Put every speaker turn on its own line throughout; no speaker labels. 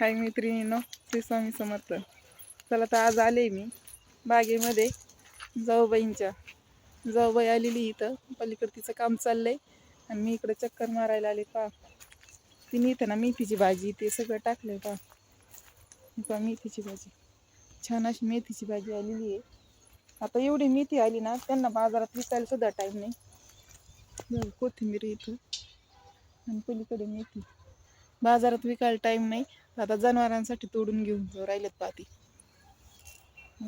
हाय मैत्रिणीनो श्री स्वामी समर्थ. चला तर आज आले मी बागेमध्ये जाऊबाईंच्या. जाऊबाई आलेली इथं पलीकडे तिचं काम चाललंय. आणि मी इकडं चक्कर मारायला आले पा तिने इथं ना मेथीची भाजी ते सगळं टाकलंय पा पा मेथीची भाजी. छान अशी मेथीची भाजी आलेली आहे. आता एवढी मेथी आली ना त्यांना बाजारात विकायला सुद्धा टाईम नाही. कोथिंबीर इथं. आणि पलीकडे मेथी. बाजारात विकायला टाईम नाही. आता जनावरांसाठी तोडून घेऊन जाऊ राहिलेत पाती.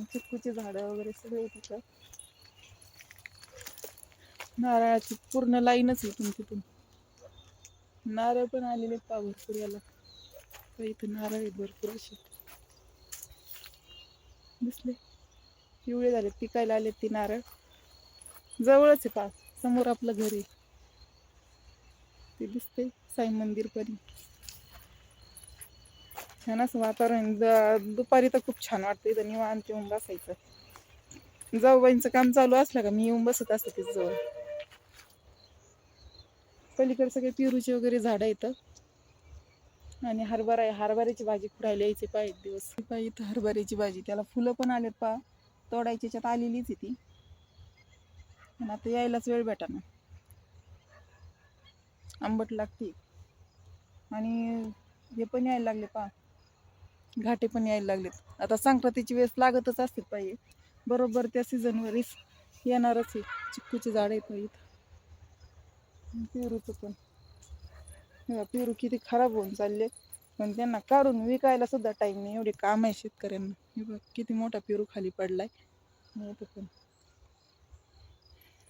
चिक्कूची झाडं वगैरे सगळे तिथं. नारळाची पूर्ण लाईनच इथून तिथून. नारळ पण आलेले आहेत पा भरपूर याला. तर इथं नारळ आहेत भरपूर असे. दिसले. पिवळे झाले पिकायला आलेत ती नारळ. जवळच आहे पा समोर आपलं घर आहे. ते दिसते साई मंदिर पण छान असं वातावरण. द- दुपारी तर खूप छान वाटतं इथं निवांत येऊन बसायचं. जाऊबाईंचं काम चालू असलं का? मी येऊन बसत असते तिथं जवळ. पलीकडे सगळे पेरूचे वगैरे झाडं येतं आणि हरभरा आहे हरभऱ्याची भाजी खुडायला यायची पाय एक दिवस. पाय इथं हरभऱ्याची भाजी. त्याला फुलं पण आलेत पा. तोडायची याच्यात आलेलीच आहे ती. पण आता यायलाच वेळ भेटा ना आंबट लागते. आणि हे पण यायला लागले पा. घाटे पण यायला लागलेत. आता संक्रांतीची वेळेस लागतच असतील पाहिजे बरोबर त्या सीझनवरच येणारच आहे. चिक्कूचे झाड आहे पाहिजे पेरूचं पण. बघा, पेरू किती खराब होऊन चालले. पण त्यांना काढून विकायला सुद्धा टाईम नाही. एवढे काम आहे शेतकऱ्यांना. हे बघ किती मोठा पेरू खाली पडलाय. पण.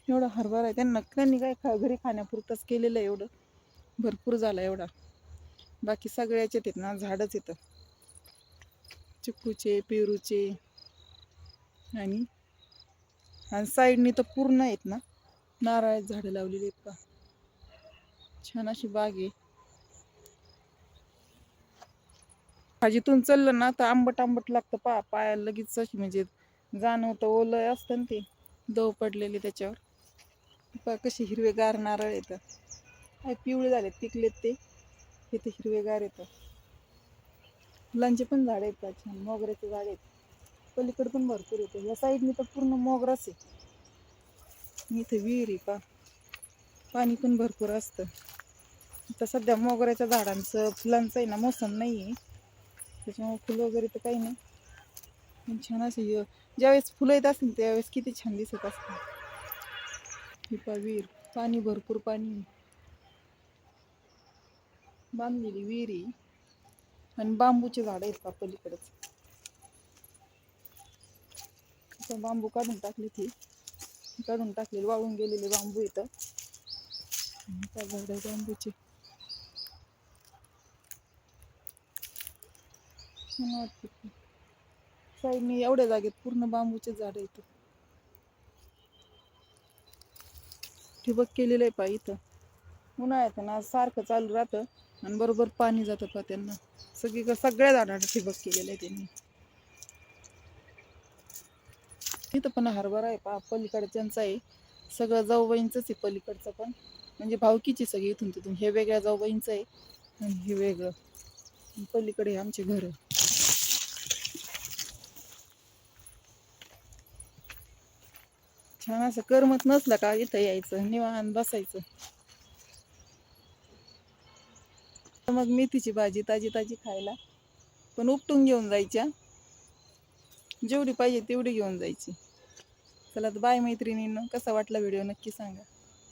एवढा हरभरा आहे. त्यांना त्यांनी काय खा घरी खाण्यापुरतंच केलेलं आहे एवढं. भरपूर झाला एवढा. बाकी सगळ्याच्या आहेत ना झाडच येतं चिक्कूचे पेरूचे. आणि आणि साईडनी तर पूर्ण आहेत ना? नारळाची झाडं लावलेली आहेत का छान अशी बाग आहे. भाजीतून चाललं ना तर आंबट आंबट लागतं पा पायाला लगेच अशी म्हणजे जाणवतं ओलं असतं ना ते. दव पडलेले त्याच्यावर. पा कशी हिरवेगार नारळ येतं. काय पिवळे झालेत पिकलेत ते. हे हिरवेगार येतं. फुलांचे पण झाड आहेत का छान मोगऱ्याचे झाड आहेत. पलीकडे पण भरपूर येते. या साईडने तर पूर्ण मोगराच आहे. इथे विहीर आहे पा. पाणी पण भरपूर असतं. आता सध्या मोगऱ्याच्या झाडांचं फुलांचं आहे ना मोसम नाही आहे. त्याच्यामुळे फुलं वगैरे तर काही नाही. पण छान असे ज्यावेळेस फुलं येत असतील त्यावेळेस किती छान दिसत असतं ही पा विहीर. पाणी भरपूर पाणी बांधलेली विहीर आहे. आणि बांबूचे झाड आहेत का पलीकडेच बांबू काढून टाकले ती. काढून टाकलेले वाळून गेलेले बांबू इथं. त्या झाड आहे बांबूचे. छान मी साईडने एवढ्या जागेत पूर्ण बांबूचे झाड आहेत. ठिबक केलेलं आहे पा इथं. उन्हाळ्यात ना सारखं चालू राहतं आणि बरोबर पाणी जातं पा त्यांना. सगळी सगळ्या झाडांना ठिबक केलेलं आहे त्यांनी. तिथं पण हरभरा आहे पा पलीकडच्यांचा आहे. सगळं जाऊबाईंचंच आहे पलीकडचं पण. म्हणजे भावकीची सगळी इथून तिथून. हे वेगळ्या जाऊबाईंचं आहे आणि हे वेगळं. पलीकडे आमचे घर. छान असं करमत नसलं का इथं यायचं निवान बसायचं. मग मेथीची भाजी ताजी ताजी खायला. पण उपटून घेऊन जायच्या. जेवढी पाहिजे तेवढी घेऊन जायची. चला तर बाय मैत्रिणींनो कसा वाटला व्हिडिओ नक्की सांगा.